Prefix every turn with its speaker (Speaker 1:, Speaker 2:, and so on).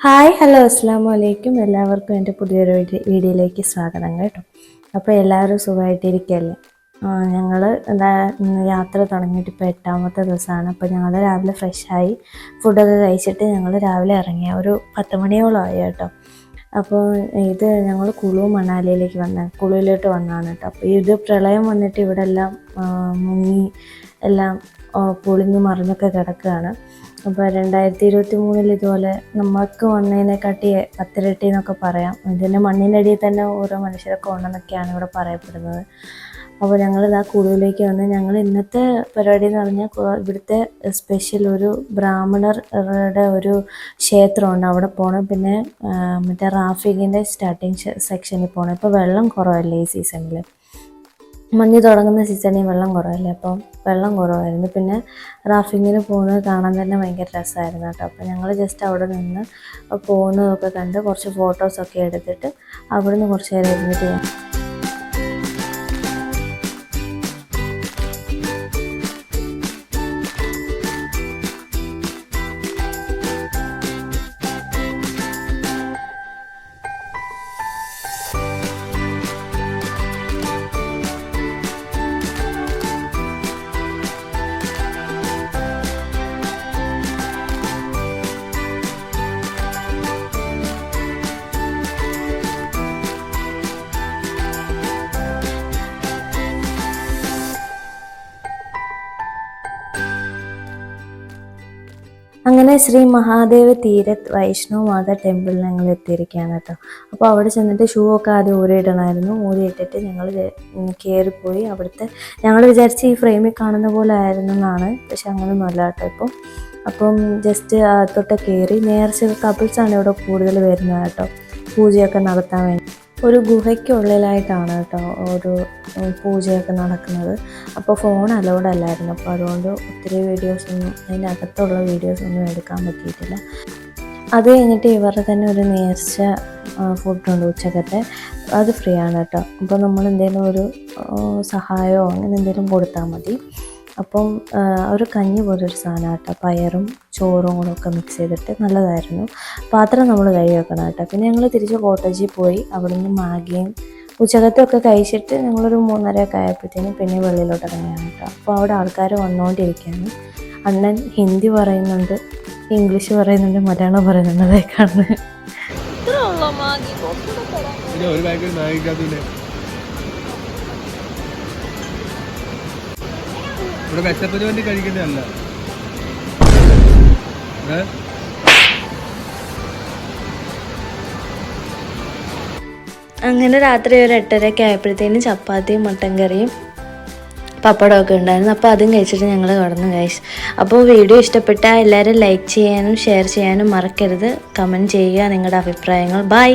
Speaker 1: Hi hello അസ്സാം വലൈക്കും എല്ലാവർക്കും എന്റെ പുതിയൊരു വീഡി- വീഡിയോയിലേക്ക് സ്വാഗതം കേട്ടോ. അപ്പോൾ എല്ലാവരും സുഖമായിട്ടിരിക്കുകയല്ലേ ഞങ്ങൾ എന്താ യാത്ര തുടങ്ങിയിട്ട് ഇപ്പോൾ എട്ടാമത്തെ ദിവസമാണ്. അപ്പോൾ ഞങ്ങൾ രാവിലെ ഫ്രഷായി ഫുഡൊക്കെ കഴിച്ചിട്ട് ഞങ്ങൾ രാവിലെ ഇറങ്ങിയ. ഒരു പത്ത് മണിയോളം ആയി കേട്ടോ. അപ്പോൾ ഇത് ഞങ്ങൾ കുളു മണാലിയിലേക്ക് വന്ന കുളുവിലോട്ട് വന്നതാണ് കേട്ടോ. അപ്പോൾ ഇത് പ്രളയം വന്നിട്ട് ഇവിടെ എല്ലാം മുങ്ങി എല്ലാം പൊളിഞ്ഞു മറിഞ്ഞൊക്കെ കിടക്കുകയാണ്. അപ്പോൾ രണ്ടായിരത്തി ഇരുപത്തി മൂന്നിൽ ഇതുപോലെ നമുക്ക് വന്നതിനെക്കാട്ടി പത്തിരട്ടി എന്നൊക്കെ പറയാം. ഇതിന്റെ മണ്ണിന്റെ അടിയിൽ തന്നെ ഓരോ മനുഷ്യരൊക്കെ ഉണ്ടെന്നൊക്കെയാണ് ഇവിടെ പറയപ്പെടുന്നത്. അപ്പോൾ ഞങ്ങൾ ഇതാ കൂടുതലേക്ക് വന്ന് ഞങ്ങൾ ഇന്നത്തെ പരിപാടി എന്ന് പറഞ്ഞാൽ ഇവിടുത്തെ സ്പെഷ്യൽ ഒരു ബ്രാഹ്മണരുടെ ഒരു ക്ഷേത്രമുണ്ട്. അവിടെ പോകണം പിന്നെ മറ്റേ റാഫിഗിന്റെ സ്റ്റാർട്ടിങ് സെക്ഷനിൽ പോകണം ഇപ്പോൾ വെള്ളം കുറവല്ലേ ഈ സീസണിൽ മഞ്ഞ് തുടങ്ങുന്ന സീസണിൽ വെള്ളം കുറവല്ലേ? അപ്പം വെള്ളം കുറവായിരുന്നു. പിന്നെ റാഫിങ്ങിന് പോകുന്നത് കാണാൻ തന്നെ ഭയങ്കര രസമായിരുന്നു കേട്ടോ. അപ്പം ഞങ്ങൾ ജസ്റ്റ് അവിടെ നിന്ന് പോകുന്നതൊക്കെ കണ്ട് കുറച്ച് ഫോട്ടോസൊക്കെ എടുത്തിട്ട് അവിടുന്ന് കുറച്ച് നേരം ഇരുന്നിട്ട് ഞാൻ അങ്ങനെ ശ്രീ മഹാദേവ് തീരത്ത് വൈഷ്ണവ് മാത ടെമ്പിളിൽ ഞങ്ങൾ എത്തിയിരിക്കുകയാണ് കേട്ടോ. അപ്പോൾ അവിടെ ചെന്നിട്ട് ഷൂ ഒക്കെ ആദ്യം ഊരിയിടണമായിരുന്നു. ഊരിയിട്ടിട്ട് ഞങ്ങൾ കയറിപ്പോയി അവിടുത്തെ ഞങ്ങൾ വിചാരിച്ച് ഈ ഫ്രെയിമിൽ കാണുന്ന പോലെ ആയിരുന്നു എന്നാണ് പക്ഷെ അങ്ങനെയൊന്നും അല്ല കേട്ടോ ഇപ്പം. അപ്പം ജസ്റ്റ് തൊട്ട് കയറി നേർച്ച കപ്പിൾസാണ് ഇവിടെ കൂടുതൽ വരുന്നത് കേട്ടോ. പൂജയൊക്കെ നടത്താൻ വേണ്ടി. ഒരു ഗുഹയ്ക്കുള്ളിലായിട്ടാണ് കേട്ടോ ഒരു പൂജയൊക്കെ നടക്കുന്നത്. അപ്പോൾ ഫോൺ അലൗഡ് അല്ലായിരുന്നു. അപ്പോൾ അതുകൊണ്ട് ഒത്തിരി വീഡിയോസൊന്നും അതിനകത്തുള്ള വീഡിയോസൊന്നും എടുക്കാൻ പറ്റിയിട്ടില്ല. അത് കഴിഞ്ഞിട്ട് ഇവരുടെ തന്നെ ഒരു നേർച്ച ഫുഡുണ്ട് ഉച്ചക്കത്തെ. അത് ഫ്രീ ആണ് കേട്ടോ. അപ്പോൾ നമ്മൾ എന്തെങ്കിലും ഒരു സഹായമോ അങ്ങനെ എന്തെങ്കിലും കൊടുത്താൽ മതി. അപ്പം ഒരു കഞ്ഞി പോലൊരു സാധനം കേട്ടോ പയറും ചോറും കൂടെ ഒക്കെ മിക്സ് ചെയ്തിട്ട് നല്ലതായിരുന്നു. പാത്രം നമ്മൾ കഴുകി വെക്കണം കേട്ടോ പിന്നെ ഞങ്ങൾ തിരിച്ച് കോട്ടേജിൽ പോയി അവിടുന്ന് മാഗിയും ഉച്ചകത്തൊക്കെ കഴിച്ചിട്ട് ഞങ്ങളൊരു മൂന്നരയൊക്കെ ആയപ്പോഴത്തേനും പിന്നെ വെളിയിലോട്ട് ഇറങ്ങിയാണ് കേട്ടോ അപ്പോൾ അവിടെ ആൾക്കാർ വന്നുകൊണ്ടിരിക്കുകയാണ് അണ്ണൻ ഹിന്ദി പറയുന്നുണ്ട് ഇംഗ്ലീഷ് പറയുന്നുണ്ട് മലയാളം പറയുന്നുണ്ട്. അതായി
Speaker 2: പിന്നെ ഇവിടെ വിശപ്പിന് വേണ്ടി കഴിക്കുന്നതല്ല
Speaker 1: അങ്ങനെ രാത്രി ഒരു എട്ടരയൊക്കെ ആയപ്പോഴത്തേനും ചപ്പാത്തിയും മട്ടൻ കറിയും പപ്പടമൊക്കെ ഉണ്ടായിരുന്നു. അപ്പോൾ അതും കഴിച്ചിട്ട് ഞങ്ങൾ കടന്നു കഴിച്ചു അപ്പോൾ വീഡിയോ ഇഷ്ടപ്പെട്ടാൽ എല്ലാവരും ലൈക്ക് ചെയ്യാനും ഷെയർ ചെയ്യാനും മറക്കരുത്. കമന്റ് ചെയ്യുക നിങ്ങളുടെ അഭിപ്രായങ്ങൾ. ബൈ